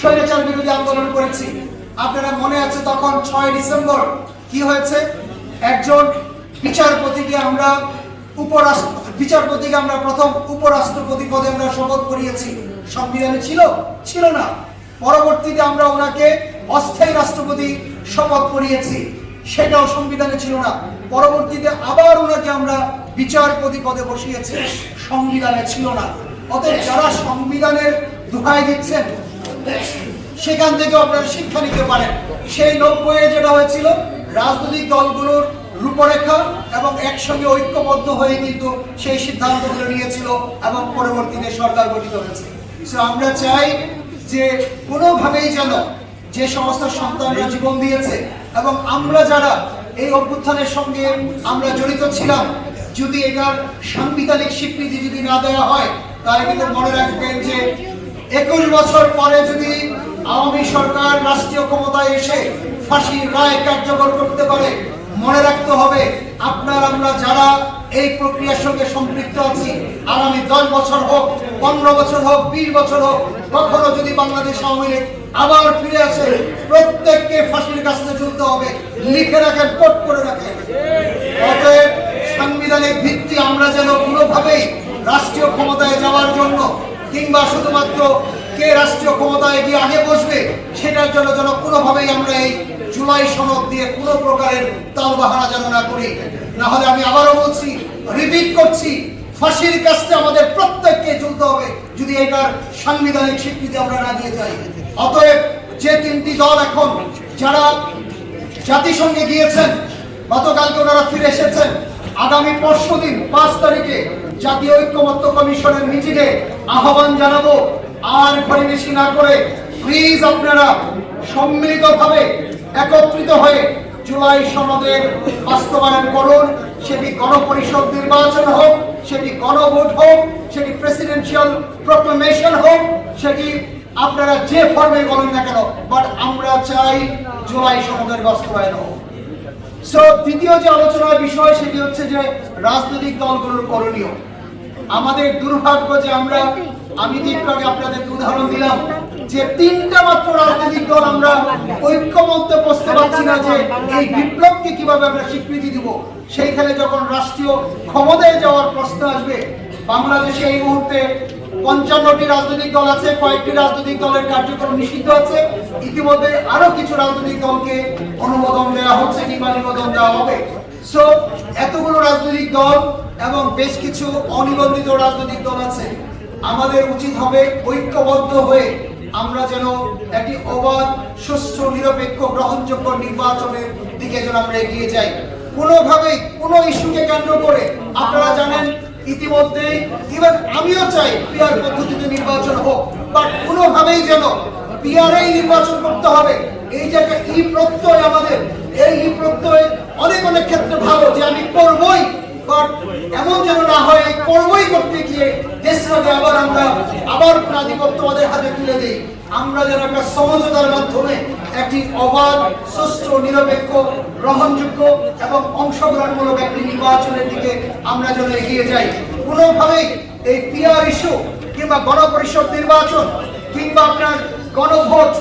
স্বৈরাচার বিরোধী আন্দোলন করেছি। আপনারা মনে আছে তখন ছয় ডিসেম্বর কি হয়েছে? একজন বিচারপতিকে আমরা উপরাষ্ট্র বিচারপতিকে আমরা প্রথম উপরাষ্ট্রপতি পদে আমরা শপথ করিয়েছি। সংবিধানে ছিল? ছিল না। পরবর্তীতে আমরা ওনাকে অস্থায়ী রাষ্ট্রপতি শপথ করিয়েছি। সেটাও সংবিধানে ছিল না। পরবর্তীতে আবার ওনাকে আমরা বিচারপতি পদে বসিয়েছি। সংবিধানে ছিল না। অতএব যারা সংবিধানের দোহাই দিচ্ছেন সেখান থেকে আপনারা শিক্ষা নিতে পারেন। সেই নব্বইয়ে যেটা হয়েছিল, রাজনৈতিক দলগুলোর রূপরেখা এবং একসঙ্গে ঐক্যবদ্ধ হয়ে কিন্তু সেই সিদ্ধান্তগুলো নিয়েছিল এবং পরবর্তীতে সরকার গঠিত হয়েছে। আমরা চাই যে কোনোভাবেই যেন যে সমস্ত সন্তানরা জীবন দিয়েছে এবং আমরা যারা এই অভ্যুত্থানের সঙ্গে আমরা জড়িত ছিলাম, যদি এটার সাংবিধানিক স্বীকৃতি যদি না দেওয়া হয়, তাহলে কিন্তু মনে রাখবেন যে একুশ বছর পরে যদি আওয়ামী সরকার রাষ্ট্রীয় ক্ষমতায় এসে ফাঁসির রায় কার্যকর করতে পারে, মনে রাখতে হবে আপনার আমরা যারা এই প্রক্রিয়ার সঙ্গে সম্পৃক্ত আছি, আগামী দশ বছর হোক, পনেরো বছর হোক, বিশ বছর হোক, কখনো যদি বাংলাদেশ আওয়ামী লীগ আবার ফিরে আসে, প্রত্যেককে ফাঁসির কাছে ঝুলতে হবে, লিখে রাখেন, কোট করে রাখেন। অতএব সাংবিধানিক ভিত্তি আমরা যেন কোনোভাবেই রাষ্ট্রীয় ক্ষমতায় যাওয়ার জন্য কিংবা শুধুমাত্র কে রাষ্ট্রীয় ক্ষমতায় গিয়ে আগে বসবে, সেটার জন্য যেন কোনোভাবেই আমরা এই জুলাই সনদ দিয়ে কোনো প্রকারের তাল বাহানা যেন না করি। না হলে আমি আবারও বলছি রিপিট করছি, ফাঁসির কাছে আমাদের প্রত্যেককে চলতে হবে, যদি এটার সাংবিধানিক স্বীকৃতি আমরা না দিয়ে যাই। অতএব যে তিনটি দল এখন যারা জাতিসংঘে গিয়েছেন, গতকালকে ওনারা ফিরে এসেছেন, আগামী পরশু দিন পাঁচ তারিখে জাতীয় ঐক্যমত্য কমিশনের মিটিংয়ে আহ্বান জানাব। আর ঘরে বেশি না করে প্লিজ আপনারা সম্মিলিতভাবে একত্রিত হয়ে জুলাই সনদের বাস্তবায়ন করুন। সেটি গণপরিষদ নির্বাচন হোক, সেটি গণভোট হোক, সেটি প্রেসিডেন্সিয়াল প্রক্লেমেশন হোক, সেটি আপনারা যে ফর্মে বলেন না কেন বাট আমরা চাই জুলাই সনদের বাস্তবায়ন হোক। সো দ্বিতীয় যে আলোচনার বিষয় সেটি হচ্ছে যে রাজনৈতিক দলগুলোর করণীয়। আমাদের দুর্ভাগ্য যে আমরা, আমি একটু আগে আপনাদেরকে উদাহরণ দিলাম, যে তিনটা মাত্র রাজনৈতিক দল আমরা ঐক্যমত্যে বসতে পারছি না যে এই বিপ্লবকে কীভাবে আমরা স্বীকৃতি দিব। সেইখানে যখন রাষ্ট্রীয় ক্ষমতায় যাওয়ার প্রশ্ন আসবে, বাংলাদেশে এই মুহূর্তে পঞ্চান্নটি রাজনৈতিক দল আছে, কয়েকটি রাজনৈতিক দলের কার্যক্রম নিষিদ্ধ আছে। ইতিমধ্যে আরও কিছু রাজনৈতিক দলকে অনুমোদন দেওয়া হচ্ছে, কিংবা নিবেদন দেওয়া হবে। সো এতগুলো রাজনৈতিক দল এবং বেশ কিছু অনিবন্ধিত রাজনৈতিক দল আছে। আমাদের উচিত হবে ঐক্যবদ্ধ হয়ে আমরা যেন একটি অবাধ, সুষ্ঠু, নিরপেক্ষ, গ্রহণযোগ্য নির্বাচনের দিকে যেন আমরা এগিয়ে যাই। কোনোভাবেই কোনো ইস্যুকে কেন্দ্র করে আপনারা জানেন ইতিমধ্যেই ইভেন আমিও চাই পিয়ার পদ্ধতিতে নির্বাচন হোক বাট কোনোভাবেই যেন পিয়ারেই নির্বাচন করতে হবে। এই যে একটা ই প্রত্যয় আমাদের, এই ই প্রত্যয় অনেক অনেক ক্ষেত্রে ভালো যে আমি করবই। বাট এমন যেন না হয়, এই করবই করতে গিয়ে দেশটাকে আবার আমরা আবার কোন আধিপত্যবাদের হাতে তুলে দিই। আমরা যেন একটা সমঝোতার মাধ্যমে একটি অবাধ, সুষ্ঠু, নিরপেক্ষ, গ্রহণযোগ্য এবং অংশগ্রহণমূলক একটি নির্বাচনের দিকে আমরা যেন এগিয়ে যাই। কোনোভাবেই এই পিআর ইস্যু কিংবা গণপরিষদ নির্বাচন কিংবা আপনার গণভোট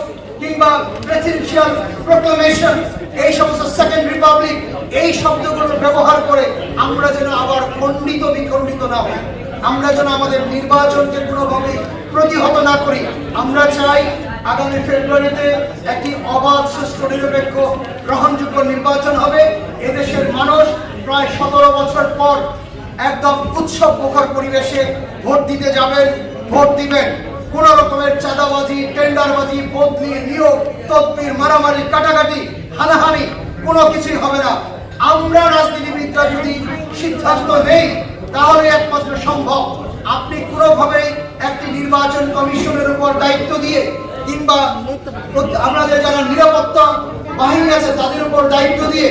কিংবা প্রেসিডেন্সিয়াল প্রোক্লামেশন এই সমস্ত সেকেন্ড রিপাবলিক এই শব্দগুলো ব্যবহার করে আমরা যেন আবার খণ্ডিত বিখণ্ডিত না হই। আমরা যেন আমাদের নির্বাচনকে কোনোভাবেই প্রতিহত না করি। আমরা চাই আগামী ফেব্রুয়ারিতে একটি অবাধ, সুষ্ঠু, নিরপেক্ষ, গ্রহণযোগ্য নির্বাচন হবে। এদেশের মানুষ প্রায় সতেরো বছর পর একদম উৎসব মুখর পরিবেশে ভোট দিতে যাবেন, ভোট দিবেন। কোন রকমের চাঁদাবাজি, টেন্ডারবাজি, বদলি, নিয়োগ, তদবির, মারামারি, কাটাকাটি, হানাহানি কোনো কিছুই হবে না। আমরা রাজনীতিবিদরা যদি সিদ্ধান্ত নেই, তাহলে একমাত্র সম্ভব আপনি কোনোভাবেই একটি নির্বাচন কমিশনের উপর দায়িত্ব দিয়ে কিংবা আমাদের যারা নিরাপত্তা বাহিনী আছে, তাদের উপর দায়িত্ব দিয়ে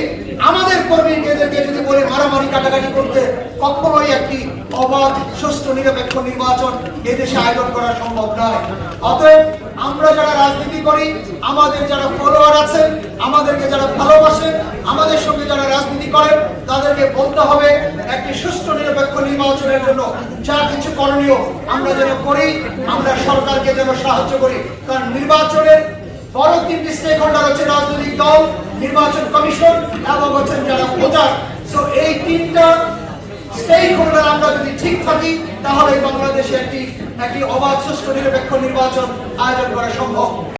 আমাদের কর্মীদেরকে যদি বলে মারামারি কাটাকাটি করতে, কখনোই একটি অবাধ, সুষ্ঠু, নিরপেক্ষ নির্বাচন এদেশে আয়োজন করা সম্ভব নয়। অতএব আমরা যারা রাজনীতি করি, আমাদের যারা ফলোয়ার আছেন আমাদেরকে যারা ভালোবাসেন আমাদের সঙ্গে যারা রাজনীতি করেন তাদেরকে বলতে হবে একটি সুষ্ঠু, নিরপেক্ষ নির্বাচনের জন্য যা কিছু করণীয় আমরা যেন করি, আমরা সরকারকে যেন সাহায্য করি। কারণ নির্বাচনের বড় তিনটি স্টেক হোল্ডার হচ্ছে রাজনৈতিক দল, নির্বাচন কমিশন এবং হচ্ছেন যারা ভোটার। সো এই তিনটা স্টেক হোল্ডার আমরা যদি ঠিক থাকি তাহলে বাংলাদেশে একটি একটি অবাধ সুষ্ঠু নিরপেক্ষ নির্বাচন আয়োজন করা সম্ভব?